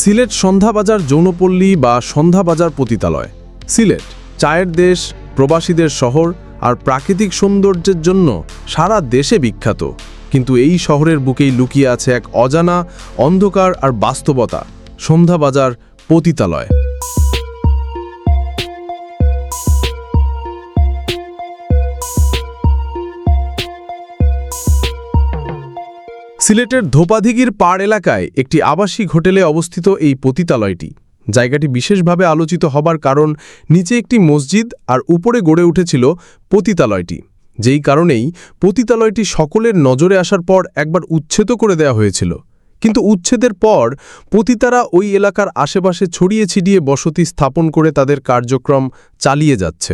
সিলেট সন্ধ্যাবাজার যৌনপল্লী বা সন্ধ্যাবাজার পতিতালয়। সিলেট, চায়ের দেশ, প্রবাসীদের শহর আর প্রাকৃতিক সৌন্দর্যের জন্য সারা দেশে বিখ্যাত। কিন্তু এই শহরের বুকেই লুকিয়ে আছে এক অজানা, অন্ধকার আর বাস্তবতা, সন্ধ্যাবাজার পতিতালয়। সিলেটের ধোপাধিগির পাড় এলাকায় একটি আবাসিক হোটেলে অবস্থিত এই পতিতালয়টি। জায়গাটি বিশেষভাবে আলোচিত হবার কারণ নিচে একটি মসজিদ আর উপরে গড়ে উঠেছিল পতিতালয়টি। যেই কারণেই পতিতালয়টি সকলের নজরে আসার পর একবার উচ্ছেদ করে দেওয়া হয়েছিল। কিন্তু উচ্ছেদের পর পতিতারা ওই এলাকার আশেপাশে ছড়িয়ে ছিটিয়ে বসতি স্থাপন করে তাদের কার্যক্রম চালিয়ে যাচ্ছে।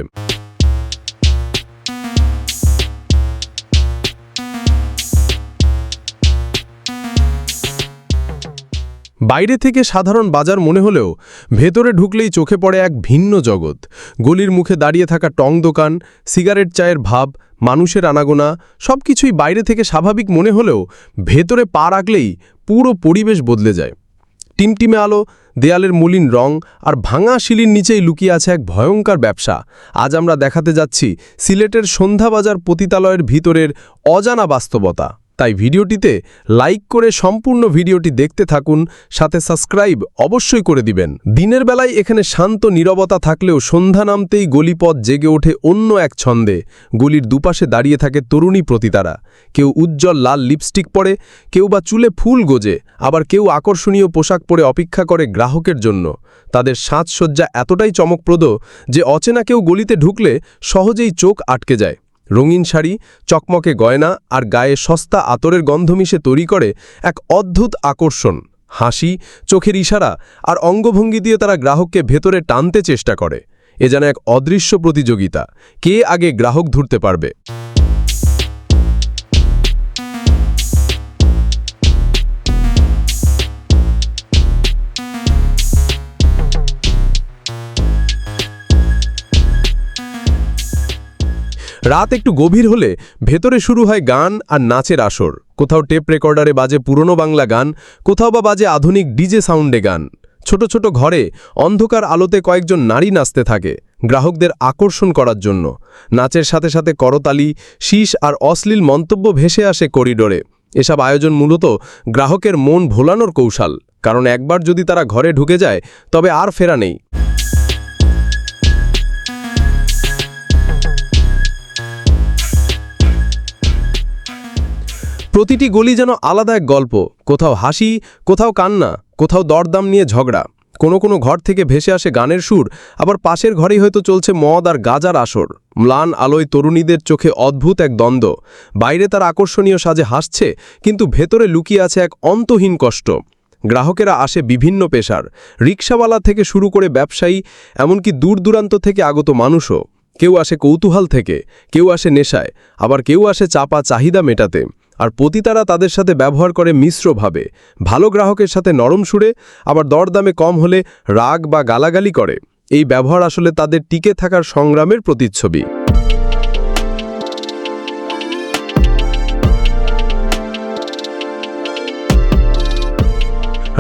বাইরে থেকে সাধারণ বাজার মনে হলেও ভেতরে ঢুকলেই চোখে পড়ে এক ভিন্ন জগৎ। গলির মুখে দাঁড়িয়ে থাকা টং দোকান, সিগারেট চায়ের ভাব, মানুষের আনাগোনা সব কিছুই বাইরে থেকে স্বাভাবিক মনে হলেও ভেতরে পা রাখলেই পুরো পরিবেশ বদলে যায়। টিমটিমে আলো, দেয়ালের মলিন রং আর ভাঙা শিলির নিচেই লুকিয়ে আছে এক ভয়ঙ্কর ব্যবসা। আজ আমরা দেখাতে যাচ্ছি সিলেটের সন্ধ্যাবাজার পতিতালয়ের ভিতরের অজানা বাস্তবতা। তাই ভিডিওটিতে লাইক করে সম্পূর্ণ ভিডিওটি দেখতে থাকুন, সাথে সাবস্ক্রাইব অবশ্যই করে দিবেন। দিনের বেলায় এখানে শান্ত নীরবতা থাকলেও সন্ধ্যা নামতেই গলিপথ জেগে ওঠে অন্য এক ছন্দে। গলির দুপাশে দাঁড়িয়ে থাকে তরুণী প্রতিতারা। কেউ উজ্জ্বল লাল লিপস্টিক পরে, কেউ বা চুলে ফুল গোজে, আবার কেউ আকর্ষণীয় পোশাক পরে অপেক্ষা করে গ্রাহকের জন্য। তাদের সাজসজ্জা এতটাই চমকপ্রদ যে অচেনা কেউ গলিতে ঢুকলে সহজেই চোখ আটকে যায়। রঙিন শাড়ি, চকমকে গয়না আর গায়ে সস্তা আতরের গন্ধ মিশে তৈরি করে এক অদ্ভুত আকর্ষণ। হাসি, চোখের ইশারা আর অঙ্গভঙ্গি দিয়ে তারা গ্রাহককে ভেতরে টানতে চেষ্টা করে। এ যেন এক অদৃশ্য প্রতিযোগিতা। কে আগে গ্রাহক ধরতে পারবে? রাত একটু গভীর হলে ভেতরে শুরু হয় গান আর নাচের আসর। কোথাও টেপ রেকর্ডারে বাজে পুরনো বাংলা গান, কোথাও বা বাজে আধুনিক ডিজে সাউন্ডে গান। ছোট ছোট ঘরে অন্ধকার আলোতে কয়েকজন নারী নাচতে থাকে, গ্রাহকদের আকর্ষণ করার জন্য। নাচের সাথে সাথে করতালি, শীষ আর অশ্লীল মন্তব্য ভেসে আসে করিডোরে। এসব আয়োজন মূলত গ্রাহকের মন ভোলানোর কৌশল, কারণ একবার যদি তারা ঘরে ঢুকে যায়, তবে আর ফেরা নেই। প্রতিটি গলি যেন আলাদা এক গল্প। কোথাও হাসি, কোথাও কান্না, কোথাও দরদাম নিয়ে ঝগড়া। কোনো কোনো ঘর থেকে ভেসে আসে গানের সুর, আবার পাশের ঘরেই হয়তো চলছে মদ আর গাজার আসর। ম্লান আলোয় তরুণীদের চোখে অদ্ভুত এক দ্বন্দ্ব। বাইরে তার আকর্ষণীয় সাজে হাসছে, কিন্তু ভেতরে লুকিয়ে আছে এক অন্তহীন কষ্ট। গ্রাহকেরা আসে বিভিন্ন পেশার। রিক্সাওয়ালা থেকে শুরু করে ব্যবসায়ী, এমনকি দূর দূরান্ত থেকে আগত মানুষও। কেউ আসে কৌতূহল থেকে, কেউ আসে নেশায়, আবার কেউ আসে চাপা চাহিদা মেটাতে। আর পতিতারা তাদের সাথে ব্যবহার করে মিশ্রভাবে। ভালো গ্রাহকের সাথে নরম সুরে, আবার দরদামে কম হলে রাগ বা গালাগালি করে। এই ব্যবহার আসলে তাদের টিকে থাকার সংগ্রামের প্রতিচ্ছবি।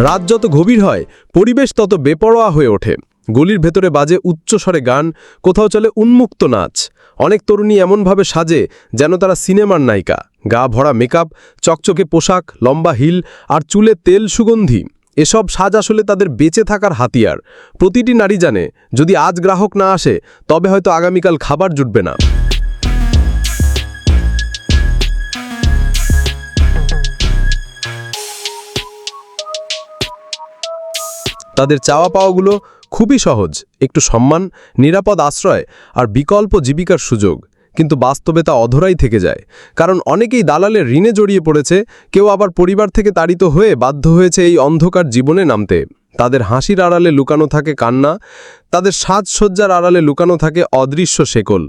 রাত যত গভীর হয়, পরিবেশ তত বেপরোয়া হয়ে ওঠে। গলির ভেতরে বাজে উচ্চস্বরে গান, কোথাও চলে উন্মুক্ত নাচ। অনেক তরুণী এমনভাবে সাজে যেন তারা সিনেমার নায়িকা। গা ভরা মেকআপ, চকচকে পোশাক, লম্বা হিল আর চুলে তেল সুগন্ধি। এসব সাজ আসলে তাদের বেঁচে থাকার হাতিয়ার। প্রতিটি নারী জানে, যদি আজ গ্রাহক না আসে, তবে হয়তো আগামীকাল খাবার জুটবে না। তাদের চাওয়া পাওয়াগুলো খুবই সহজ, একটু সম্মান, নিরাপদ আশ্রয় আর বিকল্প জীবিকার সুযোগ। কিন্তু বাস্তবে তা অধরাই থেকে যায়। কারণ অনেকেই দালালের ঋণে জড়িয়ে পড়েছে, কেউ আবার পরিবার থেকে তাড়িত হয়ে বাধ্য হয়েছে এই অন্ধকার জীবনে নামতে। তাদের হাসির আড়ালে লুকানো থাকে কান্না, তাদের সাজসজ্জার আড়ালে লুকানো থাকে অদৃশ্য শেকল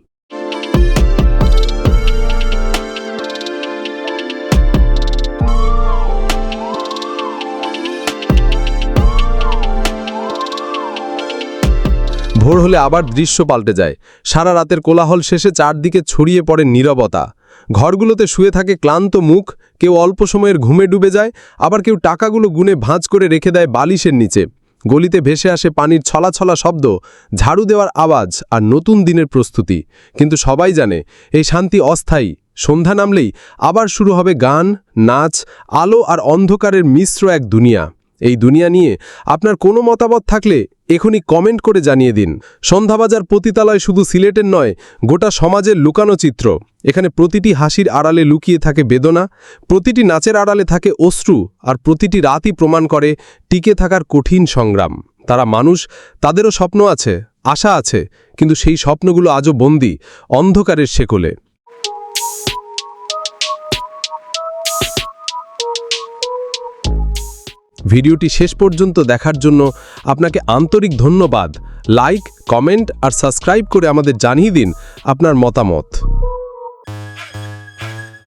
ভোর হলে আবার দৃশ্য পাল্টে যায়। সারা রাতের কোলাহল শেষে চারদিকে ছড়িয়ে পড়ে নীরবতা। ঘরগুলোতে শুয়ে থাকে ক্লান্ত মুখ, কেউ অল্প সময়ের ঘুমে ডুবে যায়, আবার কেউ টাকাগুলো গুনে ভাঁজ করে রেখে দেয় বালিশের নিচে। গলিতে ভেসে আসে পানির ছলাছলা শব্দ, ঝাড়ু দেওয়ার আওয়াজ আর নতুন দিনের প্রস্তুতি। কিন্তু সবাই জানে, এই শান্তি অস্থায়ী। সন্ধ্যা নামলেই আবার শুরু হবে গান, নাচ, আলো আর অন্ধকারের মিশ্র এক দুনিয়া। এই দুনিয়া নিয়ে আপনার কোনো মতামত থাকলে এখনই কমেন্ট করে জানিয়ে দিন। সন্ধ্যাবাজার পতিতালয় শুধু সিলেটের নয়, গোটা সমাজের লুকানো চিত্র। এখানে প্রতিটি হাসির আড়ালে লুকিয়ে থাকে বেদনা, প্রতিটি নাচের আড়ালে থাকে অশ্রু, আর প্রতিটি রাতই প্রমাণ করে টিকে থাকার কঠিন সংগ্রাম। তারা মানুষ, তাদেরও স্বপ্ন আছে, আশা আছে, কিন্তু সেই স্বপ্নগুলো আজও বন্দী, অন্ধকারের শেকলে। ভিডিওটি শেষ পর্যন্ত দেখার জন্য আপনাকে আন্তরিক ধন্যবাদ। লাইক, কমেন্ট আর সাবস্ক্রাইব করে আমাদের জানিয়ে দিন আপনার মতামত।